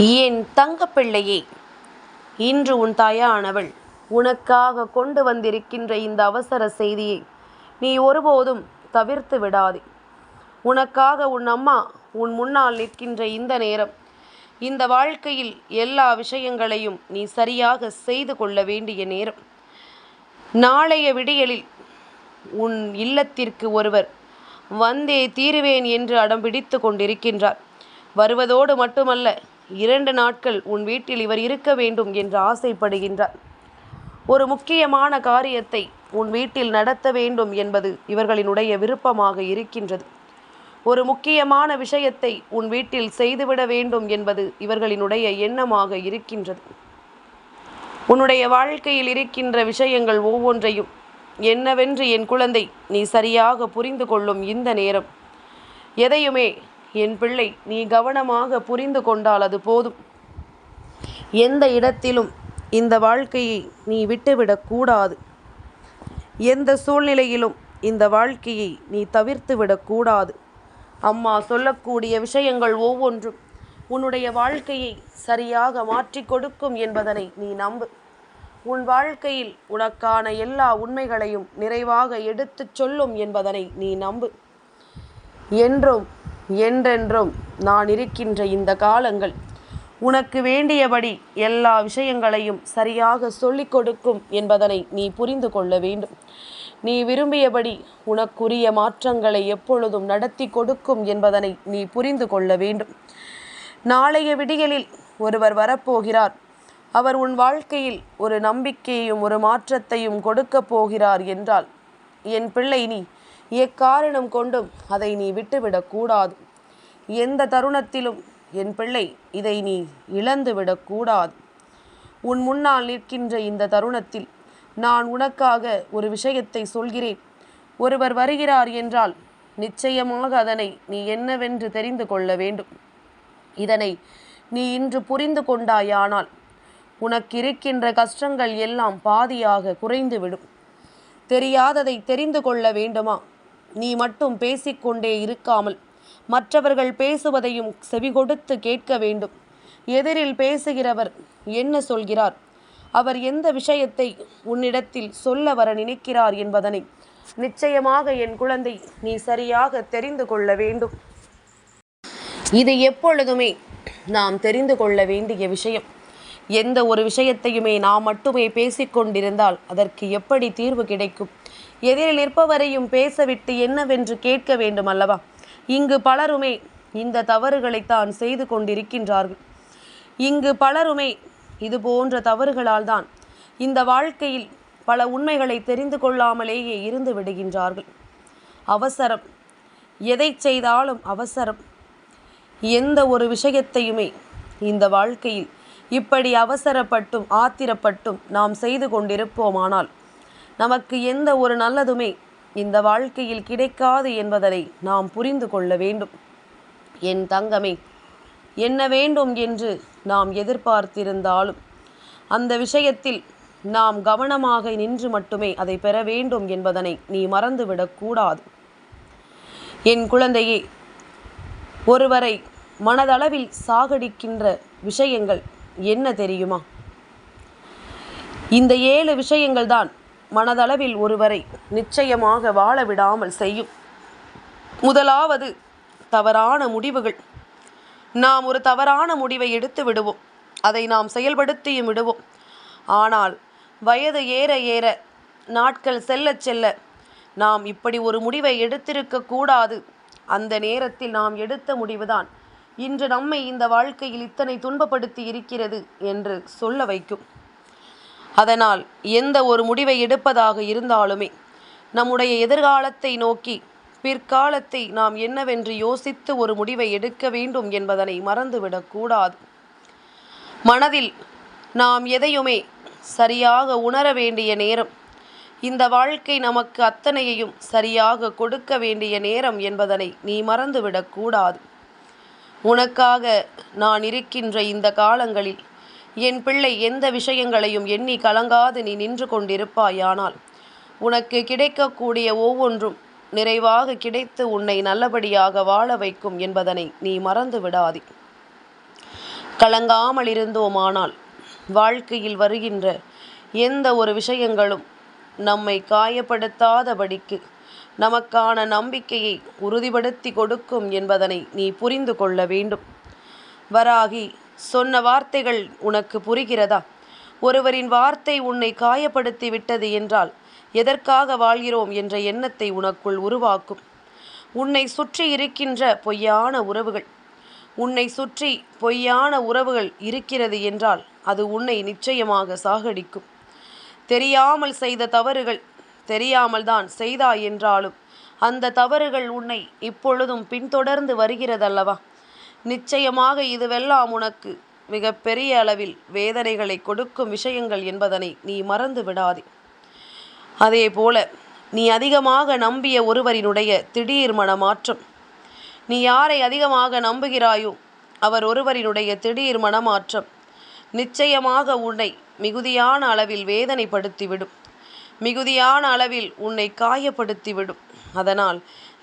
என் தங்கப்பிள்ளையே இன்று உன் தாயானவள் உனக்காக கொண்டு வந்திருக்கின்ற இந்த அவசர செய்தியை நீ ஒருபோதும் தவிர்த்து விடாதே. உனக்காக உன் அம்மா உன் முன்னால் நிற்கின்ற இந்த நேரம் இந்த வாழ்க்கையில் எல்லா விஷயங்களையும் நீ சரியாக செய்து கொள்ள வேண்டிய நேரம். நாளைய விடியலில் உன் இல்லத்திற்கு ஒருவர் வந்தே தீருவேன் என்று அடம் பிடித்து கொண்டிருக்கின்றார். வருவதோடு மட்டுமல்ல இரண்டு நாட்கள் உன் வீட்டில் இவர் இருக்க வேண்டும் என்று ஆசைப்படுகின்றார். ஒரு முக்கியமான காரியத்தை உன் வீட்டில் நடத்த வேண்டும் என்பது இவர்களினுடைய விருப்பமாக இருக்கின்றது. ஒரு முக்கியமான விஷயத்தை உன் வீட்டில் செய்துவிட வேண்டும் என்பது இவர்களினுடைய எண்ணமாக இருக்கின்றது. உன்னுடைய வாழ்க்கையில் இருக்கின்ற விஷயங்கள் ஒவ்வொன்றையும் என்னவென்று என் குழந்தை நீ சரியாக புரிந்து கொள்ளும் இந்த நேரம். எதையுமே என் பிள்ளை நீ கவனமாக புரிந்து கொண்டால் அது போதும். எந்த இடத்திலும் இந்த வாழ்க்கையை நீ விட்டுவிடக்கூடாது எந்த சூழ்நிலையிலும் இந்த வாழ்க்கையை நீ தவிர்த்து விடக்கூடாது அம்மா சொல்லக்கூடிய விஷயங்கள் ஒவ்வொன்றும் உன்னுடைய வாழ்க்கையை சரியாக மாற்றிக் கொடுக்கும் என்பதனை நீ நம்பு. உன் வாழ்க்கையில் உனக்கான எல்லா உண்மைகளையும் நிறைவாக எடுத்துச் சொல்லும் என்பதனை நீ நம்பு. என்றும் என்றென்றும் நான் இருக்கின்ற இந்த காலங்கள் உனக்கு வேண்டியபடி எல்லா விஷயங்களையும் சரியாக சொல்லிக் கொடுக்கும் என்பதனை நீ புரிந்து கொள்ள வேண்டும். நீ விரும்பியபடி உனக்குரிய மாற்றங்களை எப்பொழுதும் நடத்தி கொடுக்கும் என்பதனை நீ புரிந்து கொள்ள வேண்டும். நாளைய விடியலில் ஒருவர் வரப்போகிறார். அவர் உன் வாழ்க்கையில் ஒரு நம்பிக்கையும் ஒரு மாற்றத்தையும் கொடுக்கப் போகிறார் என்றால் என் பிள்ளை நீ எக்காரணம் கொண்டும் அதை நீ விட்டுவிடக்கூடாது எந்த தருணத்திலும் என் பிள்ளை இதை நீ இழந்துவிடக்கூடாது உன் முன்னால் நிற்கின்ற இந்த தருணத்தில் நான் உனக்காக ஒரு விஷயத்தை சொல்கிறேன். ஒருவர் வருகிறார் என்றால் நிச்சயமாக அதனை நீ என்னவென்று தெரிந்து கொள்ள வேண்டும். இதனை நீ இன்று புரிந்து கொண்டாயானால் உனக்கு இருக்கின்ற கஷ்டங்கள் எல்லாம் பாதியாக குறைந்துவிடும். தெரியாததை தெரிந்து கொள்ள வேண்டுமா? நீ மட்டும் பேசிக்கொண்டே இருக்காமல் மற்றவர்கள் பேசுவதையும் செவிகொடுத்து கேட்க வேண்டும். எதிரில் பேசுகிறவர் என்ன சொல்கிறார்? அவர் எந்த விஷயத்தை உன்னிடத்தில் சொல்ல வர நினைக்கிறார் என்பதனை நிச்சயமாக என் குழந்தை நீ சரியாக தெரிந்து கொள்ள வேண்டும். இது எப்பொழுதுமே நாம் தெரிந்து கொள்ள வேண்டிய விஷயம். எந்த ஒரு விஷயத்தையுமே நாம் மட்டுமே பேசிக்கொண்டிருந்தால் அதற்கு எப்படி தீர்வு கிடைக்கும்? எதிரில் இருப்பவரையும் பேசவிட்டு என்னவென்று கேட்க வேண்டும் அல்லவா? இங்கு பலருமே இந்த தவறுகளைத்தான் செய்து கொண்டிருக்கின்றார்கள். இங்கு பலருமே இது போன்ற தவறுகளால் தான் இந்த வாழ்க்கையில் பல உண்மைகளை தெரிந்து கொள்ளாமலேயே இருந்து விடுகின்றார்கள். அவசரம். எதை செய்தாலும் அவசரம். எந்த ஒரு விஷயத்தையுமே இந்த வாழ்க்கையில் இப்படி அவசரப்பட்டும் ஆத்திரப்பட்டும் நாம் செய்து கொண்டிருப்போமானால் நமக்கு எந்த ஒரு நல்லதுமே இந்த வாழ்க்கையில் கிடைக்காது என்பதனை நாம் புரிந்து கொள்ள வேண்டும். என் தங்கமே என்ன வேண்டும் என்று நாம் எதிர்பார்த்திருந்தாலும் அந்த விஷயத்தில் நாம் கவனமாக நின்று மட்டுமே அதை பெற வேண்டும் என்பதனை நீ மறந்துவிடக்கூடாது என் குழந்தையே ஒருவரை மனதளவில் சாகடிக்கின்ற விஷயங்கள் என்ன தெரியுமா? இந்த ஏழு விஷயங்கள் தான் மனதளவில் ஒருவரை நிச்சயமாக வாழ விடாமல் செய்யும். முதலாவது தவறான முடிவுகள். நாம் ஒரு தவறான முடிவை எடுத்து விடுவோம். அதை நாம் செயல்படுத்தியும் விடுவோம். ஆனால் வயது ஏற ஏற நாட்கள் செல்ல செல்ல நாம் இப்படி ஒரு முடிவை எடுத்திருக்க கூடாது. அந்த நேரத்தில் நாம் எடுத்த முடிவுதான் இன்று நம்மை இந்த வாழ்க்கையில் இத்தனை துன்பப்படுத்தி இருக்கிறது என்று சொல்ல வைக்கும். அதனால் எந்த ஒரு முடிவை எடுப்பதாக இருந்தாலுமே நம்முடைய எதிர்காலத்தை நோக்கி பிற்காலத்தை நாம் என்னவென்று யோசித்து ஒரு முடிவை எடுக்க வேண்டும் என்பதனை மறந்துவிடக்கூடாது மனதில் நாம் எதையுமே சரியாக உணர வேண்டிய நேரம் இந்த வாழ்க்கை நமக்கு அத்தனையையும் சரியாக கொடுக்க வேண்டிய நேரம் என்பதனை நீ மறந்துவிடக்கூடாது உனக்காக நான் இருக்கின்ற இந்த காலங்களில் என் பிள்ளை எந்த விஷயங்களையும் எண்ணி கலங்காது நீ நின்று கொண்டிருப்பாயானால் உனக்கு கிடைக்கக்கூடிய ஒவ்வொன்றும் நிறைவாக கிடைத்து உன்னை நல்லபடியாக வாழ வைக்கும் என்பதனை நீ மறந்து விடாதே. கலங்காமல் இருந்தோமானால் வாழ்க்கையில் வருகின்ற எந்த ஒரு விஷயங்களும் நம்மை காயப்படுத்தாதபடிக்கு நமக்கான நம்பிக்கையை உறுதிப்படுத்தி கொடுக்கும் என்பதனை நீ புரிந்து கொள்ள வேண்டும். வராகி சொன்ன வார்த்தைகள் உனக்கு புரிகிறதா? ஒருவரின் வார்த்தை உன்னை காயப்படுத்தி விட்டது என்றால் எதற்காக வாழ்கிறோம் என்ற எண்ணத்தை உனக்குள் உருவாக்கும். உன்னை சுற்றி இருக்கின்ற பொய்யான உறவுகள் உன்னை சுற்றி பொய்யான உறவுகள் இருக்கிறது என்றால் அது உன்னை நிச்சயமாக சாகடிக்கும். தெரியாமல் செய்த தவறுகள் தெரியாமல் தான் செய்தாய் என்றாலும் அந்த தவறுகள் உன்னை இப்பொழுதும் பின்தொடர்ந்து வருகிறதல்லவா? நிச்சயமாக இதுவெல்லாம் உனக்கு மிக பெரிய அளவில் வேதனைகளை கொடுக்கும் விஷயங்கள் என்பதனை நீ மறந்து விடாதே. அதே போல நீ அதிகமாக நம்பிய ஒருவரினுடைய திடீர் மனமாற்றம். நீ யாரை அதிகமாக நம்புகிறாயோ அவர் ஒருவரினுடைய திடீர் மனமாற்றம் நிச்சயமாக உன்னை மிகுதியான அளவில் வேதனைப்படுத்திவிடும். மிகுதியான அளவில் உன்னை காயப்படுத்திவிடும். அதனால்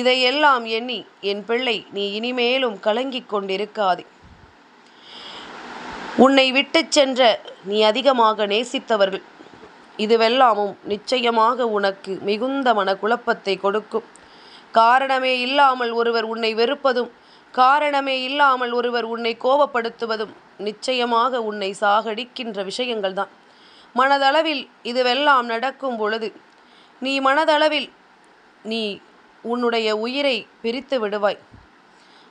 இதையெல்லாம் எண்ணி என் பிள்ளை நீ இனிமேலும் கலங்கிக் கொண்டிருக்காதே. உன்னை விட்டுச் சென்ற நீ அதிகமாக நேசித்தவர்கள். இதுவெல்லாமும் நிச்சயமாக உனக்கு மிகுந்த மனக்குழப்பத்தை கொடுக்கும். காரணமே இல்லாமல் ஒருவர் உன்னை வெறுப்பதும் காரணமே இல்லாமல் ஒருவர் உன்னை கோபப்படுத்துவதும் நிச்சயமாக உன்னை சாகடிக்கின்ற விஷயங்கள்தான். மனதளவில் இதுவெல்லாம் நடக்கும் பொழுது நீ மனதளவில் நீ உன்னுடைய உயிரை பிரித்து விடுவாய்.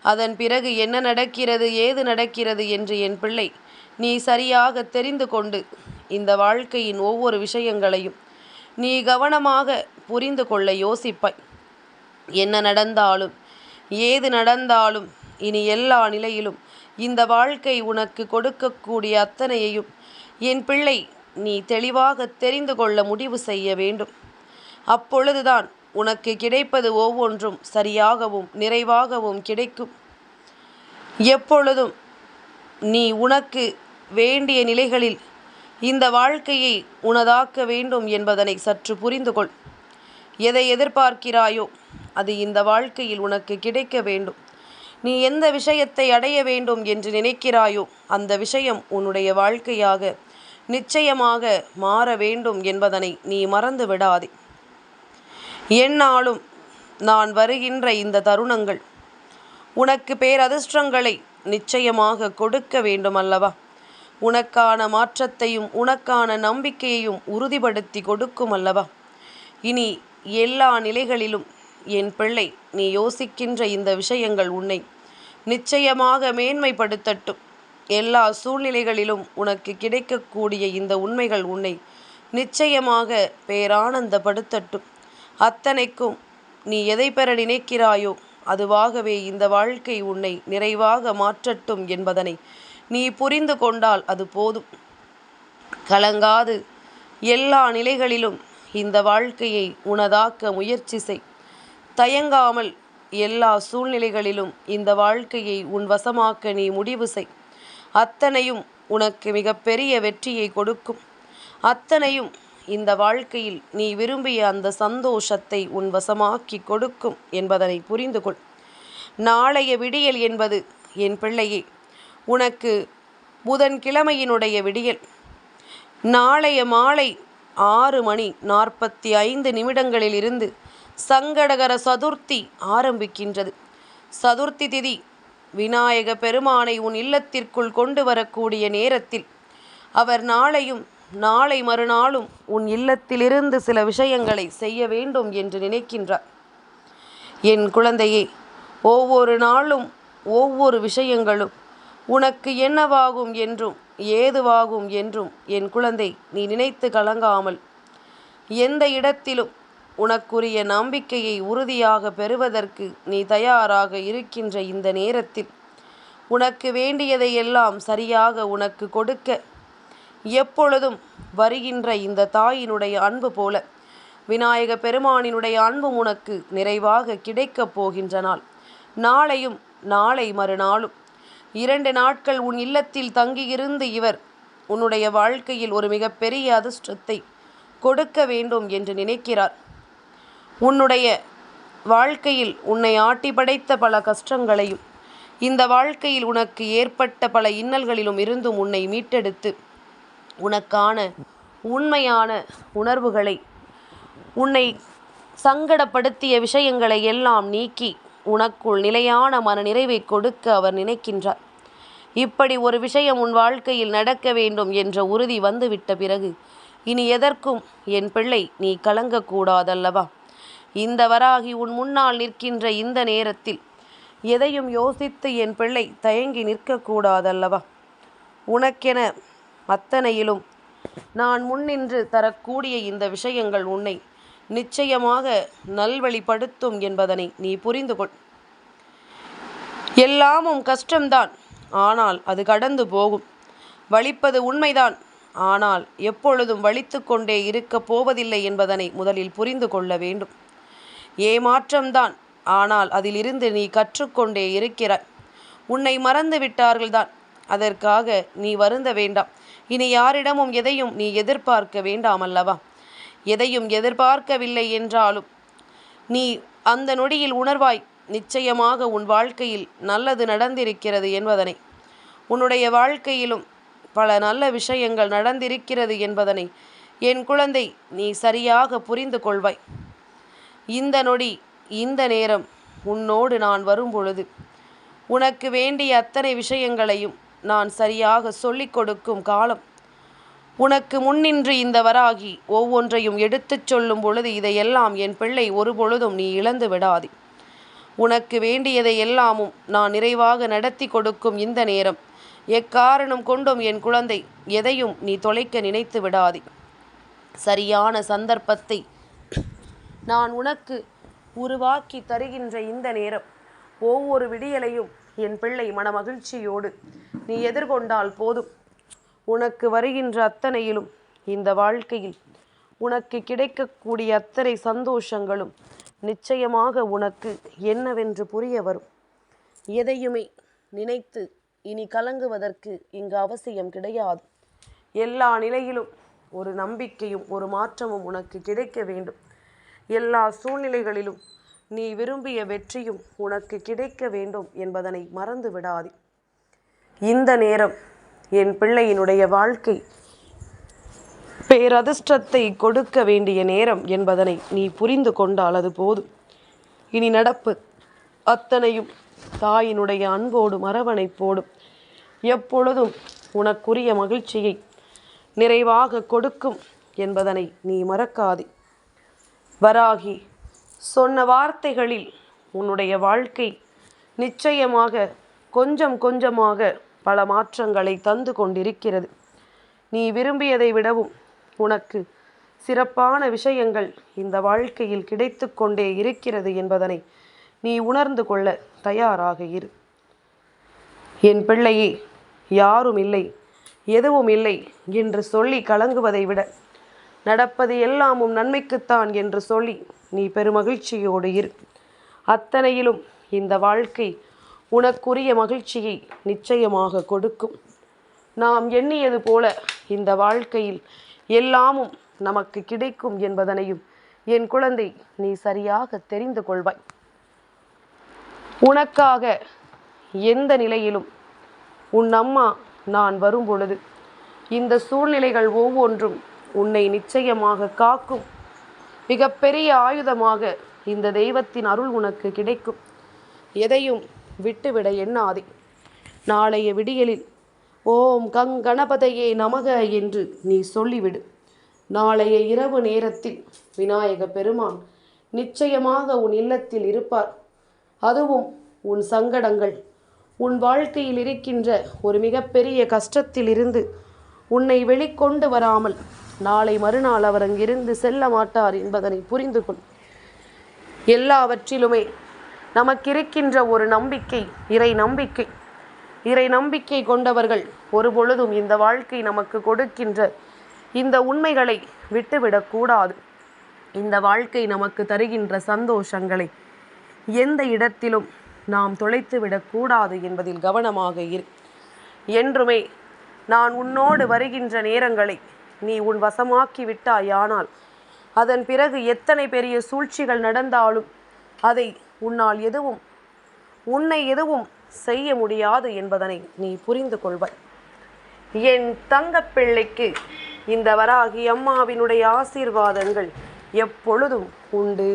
அதன் பிறகு என்ன நடக்கிறது ஏது நடக்கிறது என்று என் பிள்ளை நீ சரியாக தெரிந்து கொண்டு இந்த வாழ்க்கையின் ஒவ்வொரு விஷயங்களையும் நீ கவனமாக புரிந்து கொள்ள யோசிப்பாய். என்ன நடந்தாலும் ஏது நடந்தாலும் இனி எல்லா நிலையிலும் இந்த வாழ்க்கை உனக்கு கொடுக்கக்கூடிய அத்தனையையும் என் பிள்ளை நீ தெளிவாக தெரிந்து கொள்ள முடிவு செய்ய வேண்டும். அப்பொழுதுதான் உனக்கு கிடைப்பது ஒவ்வொன்றும் சரியாகவும் நிறைவாகவும் கிடைக்கும். எப்பொழுதும் நீ உனக்கு வேண்டிய நிலைகளில் இந்த வாழ்க்கையை உனதாக்க வேண்டும் என்பதனை சற்று புரிந்து கொள். எதை எதிர்பார்க்கிறாயோ அது இந்த வாழ்க்கையில் உனக்கு கிடைக்க வேண்டும். நீ எந்த விஷயத்தை அடைய வேண்டும் என்று நினைக்கிறாயோ அந்த விஷயம் உன்னுடைய வாழ்க்கையாக நிச்சயமாக மாற வேண்டும் என்பதனை நீ மறந்து விடாதே. என்னாலும் நான் வருகின்ற இந்த தருணங்கள் உனக்கு பேரதிர்ஷ்டங்களை நிச்சயமாக கொடுக்க வேண்டும் அல்லவா உனக்கான மாற்றத்தையும் உனக்கான நம்பிக்கையையும் உறுதிப்படுத்தி கொடுக்கும் அல்லவா இனி எல்லா நிலைகளிலும் என் பிள்ளை நீ யோசிக்கின்ற இந்த விஷயங்கள் உன்னை நிச்சயமாக மேன்மைப்படுத்தட்டும். எல்லா சூழ்நிலைகளிலும் உனக்கு கிடைக்கக்கூடிய இந்த உண்மைகள் உன்னை நிச்சயமாக பேரானந்தப்படுத்தட்டும். அத்தனைக்கும் நீ எதை பெற நினைக்கிறாயோ அதுவாகவே இந்த வாழ்க்கை உன்னை நிறைவாக மாற்றட்டும் என்பதனை நீ புரிந்து கொண்டால் அது போதும். கலங்காது. எல்லா நிலைகளிலும் இந்த வாழ்க்கையை உனதாக்க முயற்சி செய். தயங்காமல் எல்லா சூழ்நிலைகளிலும் இந்த வாழ்க்கையை உன் வசமாக்க நீ முடிவு செய். அத்தனையும் உனக்கு மிகப்பெரிய வெற்றியை கொடுக்கும். அத்தனையும் இந்த வாழ்க்கையில் நீ விரும்பிய அந்த சந்தோஷத்தை உன் வசமாக்கி கொடுக்கும் என்பதனை புரிந்து கொள் நாளைய விடியல் என்பது என் பிள்ளையே உனக்கு புதன்கிழமையினுடைய விடியல். நாளைய மாலை ஆறு மணி நாற்பத்தி ஐந்து நிமிடங்களில் இருந்து சங்கடகர சதுர்த்தி ஆரம்பிக்கின்றது. சதுர்த்தி திதி விநாயக பெருமானை உன் இல்லத்திற்குள் கொண்டு வரக்கூடிய நேரத்தில் அவர் நாளையும் நாளை மறுநாளும் உன் இல்லத்திலிருந்து சில விஷயங்களை செய்ய வேண்டும் என்று நினைக்கின்றார். என் குழந்தையே ஒவ்வொரு நாளும் ஒவ்வொரு விஷயங்களும் உனக்கு என்னவாகும் என்றும் ஏதுவாகும் என்றும் என் குழந்தை நீ நினைத்து கலங்காமல் எந்த இடத்திலும் உனக்குரிய நம்பிக்கையை உறுதியாக பெறுவதற்கு நீ தயாராக இருக்கின்ற இந்த நேரத்தில் உனக்கு வேண்டியதையெல்லாம் சரியாக உனக்கு கொடுக்க எப்பொழுதும் வருகின்ற இந்த தாயினுடைய அன்பு போல விநாயக பெருமானினுடைய அன்பும் உனக்கு நிறைவாக கிடைக்கப் போகின்ற நாள். நாளையும் நாளை மறுநாளும். இரண்டு நாட்கள் உன் இல்லத்தில் தங்கியிருந்து இவர் உன்னுடைய வாழ்க்கையில் ஒரு மிகப்பெரிய அதிர்ஷ்டத்தை கொடுக்க வேண்டும் என்று நினைக்கிறார். உன்னுடைய வாழ்க்கையில் உன்னை ஆட்டி படைத்த பல கஷ்டங்களையும் இந்த வாழ்க்கையில் உனக்கு ஏற்பட்ட பல இன்னல்களிலும் இருந்தும் உன்னை மீட்டெடுத்து உனக்கான உண்மையான உணர்வுகளை உன்னை சங்கடப்படுத்திய விஷயங்களை எல்லாம் நீக்கி உனக்குள் நிலையான மன நிறைவை கொடுக்க அவர் நினைக்கின்றார். இப்படி ஒரு விஷயம் உன் வாழ்க்கையில் நடக்க வேண்டும் என்ற உறுதி வந்துவிட்ட பிறகு இனி எதற்கும் என் பிள்ளை நீ கலங்கக்கூடாதல்லவா? இந்த வராகி உன் முன்னால் நிற்கின்ற இந்த நேரத்தில் எதையும் யோசித்து என் பிள்ளை தயங்கி நிற்கக்கூடாதல்லவா? உனக்கென அத்தனையிலும் நான் முன்னின்று தரக்கூடிய இந்த விஷயங்கள் உன்னை நிச்சயமாக நல்வழிப்படுத்தும் என்பதனை நீ புரிந்து கொள் எல்லாமும் கஷ்டம்தான் ஆனால் அது கடந்து போகும். வலிப்பது உண்மைதான் ஆனால் எப்பொழுதும் வலித்து கொண்டே இருக்கப் போவதில்லை என்பதனை முதலில் புரிந்து கொள்ள வேண்டும். ஏமாற்றம்தான். ஆனால் அதிலிருந்து நீ கற்றுக்கொண்டே இருக்கிறாய். உன்னை மறந்து விட்டார்கள்தான். அதற்காக நீ வருந்த வேண்டாம். இனி யாரிடமும் எதையும் நீ எதிர்பார்க்க வேண்டாம் அல்லவா? எதையும் எதிர்பார்க்கவில்லை என்றாலும் நீ அந்த நொடியில் உணர்வாய் நிச்சயமாக உன் வாழ்க்கையில் நல்லது நடந்திருக்கிறது என்பதனை. உன்னுடைய வாழ்க்கையிலும் பல நல்ல விஷயங்கள் நடந்திருக்கிறது என்பதனை என் குழந்தை நீ சரியாக புரிந்து கொள்வாய். இந்த நொடி இந்த நேரம் உன்னோடு நான் வரும்பொழுது. உனக்கு வேண்டிய அத்தனை விஷயங்களையும் நான் சரியாக சொல்லிக் கொடுக்கும் காலம். உனக்கு முன்னின்று இந்த வராகி ஒவ்வொன்றையும் எடுத்துச் சொல்லும் பொழுது இதையெல்லாம் என் பிள்ளை ஒரு பொழுதும் நீ இழந்து விடாதே. உனக்கு வேண்டியதை எல்லாமும் நான் நிறைவாக நடத்தி கொடுக்கும் இந்த நேரம். எக்காரணம் கொண்டும் என் குழந்தை எதையும் நீ தொலைக்க நினைத்து விடாதே. சரியான சந்தர்ப்பத்தை நான் உனக்கு உருவாக்கி தருகின்ற இந்த நேரம். ஒவ்வொரு விடியலையும் என் பிள்ளை மனமகிழ்ச்சியோடு நீ எதிர்கொண்டால் போதும். உனக்கு வருகின்ற அத்தனையிலும் இந்த வாழ்க்கையில் உனக்கு கிடைக்கக்கூடிய அத்தனை சந்தோஷங்களும் நிச்சயமாக உனக்கு என்னவென்று புரிய வரும். எதையுமே நினைத்து இனி கலங்குவதற்கு இங்கு அவசியம் கிடையாது. எல்லா நிலையிலும் ஒரு நம்பிக்கையும் ஒரு மாற்றமும் உனக்கு கிடைக்க வேண்டும். எல்லா சூழ்நிலைகளிலும் நீ விரும்பிய வெற்றியும் உனக்கு கிடைக்க வேண்டும் என்பதனை மறந்து விடாதே. இந்த நேரம் என் பிள்ளையினுடைய வாழ்க்கை பேரதிர்ஷ்டத்தை கொடுக்க வேண்டிய நேரம் என்பதனை நீ புரிந்து கொண்டால் அது போதும். இனி நடப்பு. அத்தனையும் தாயினுடைய அன்போடும் அரவணைப்போடும் எப்பொழுதும் உனக்குரிய மகிழ்ச்சியை நிறைவாக கொடுக்கும் என்பதனை நீ மறக்காதே. வராகி சொன்ன வார்த்தைகளில் உன்னுடைய வாழ்க்கை நிச்சயமாக கொஞ்சம் கொஞ்சமாக பல மாற்றங்களை தந்து கொண்டிருக்கிறது. நீ விரும்பியதை விடவும் உனக்கு சிறப்பான விஷயங்கள் இந்த வாழ்க்கையில் கிடைத்து கொண்டே இருக்கிறது என்பதனை நீ உணர்ந்து கொள்ள தயாராக இரு. என் பிள்ளையே யாரும் இல்லை எதுவும் இல்லை என்று சொல்லி கலங்குவதை விட நடப்பது எல்லாமும் நன்மைக்குத்தான் என்று சொல்லி நீ பெருமகிழ்ச்சியோடு இரு. அத்தனையிலும் இந்த வாழ்க்கை உனக்குரிய மகிழ்ச்சியை நிச்சயமாக கொடுக்கும். நாம் எண்ணியது போல இந்த வாழ்க்கையில் எல்லாமும் நமக்கு கிடைக்கும் என்பதனையும் என் குழந்தை நீ சரியாக தெரிந்து கொள்வாய். உனக்காக எந்த நிலையிலும் உன் அம்மா நான் வரும் பொழுது இந்த சூழ்நிலைகள் ஒவ்வொன்றும் உன்னை நிச்சயமாக காக்கும். மிகப்பெரிய ஆயுதமாக இந்த தெய்வத்தின் அருள் உனக்கு கிடைக்கும். எதையும் விட்டுவிட எண்ணாதே. நாளைய விடியலில் ஓம் கங் கணபதையே நமக என்று நீ சொல்லிவிடு. நாளைய இரவு நேரத்தில் விநாயக பெருமான் நிச்சயமாக உன் இல்லத்தில் இருப்பார். அதுவும் உன் சங்கடங்கள். உன் வாழ்க்கையில் இருக்கின்ற ஒரு மிகப்பெரிய கஷ்டத்திலிருந்து உன்னை வெளிக்கொண்டு வராமல் நாளை மறுநாள் அவர் அங்கிருந்து செல்ல மாட்டார் என்பதனை புரிந்து கொள். எல்லாவற்றிலுமே நமக்கிருக்கின்ற ஒரு நம்பிக்கை இறை நம்பிக்கை. இறை நம்பிக்கை கொண்டவர்கள் ஒரு பொழுதும் இந்த வாழ்க்கை நமக்கு கொடுக்கின்ற இந்த உண்மைகளை விட்டுவிடக்கூடாது இந்த வாழ்க்கை நமக்கு தருகின்ற சந்தோஷங்களை எந்த இடத்திலும் நாம் தொலைத்து விடக்கூடாது என்பதில் கவனமாக இரு. என்றுமே நான் உன்னோடு வருகின்ற நேரங்களை நீ உன் வசமாக்கி விட்டாயானால் அதன் பிறகு எத்தனை பெரிய சூழ்ச்சிகள் நடந்தாலும் அதை உன்னால் எதுவும் உன்னை எதுவும் செய்ய முடியாது என்பதனை நீ புரிந்து கொள்வாய். என் தங்கப்பிள்ளைக்கு இந்த வராகி அம்மாவினுடைய ஆசீர்வாதங்கள் எப்பொழுதும் உண்டு.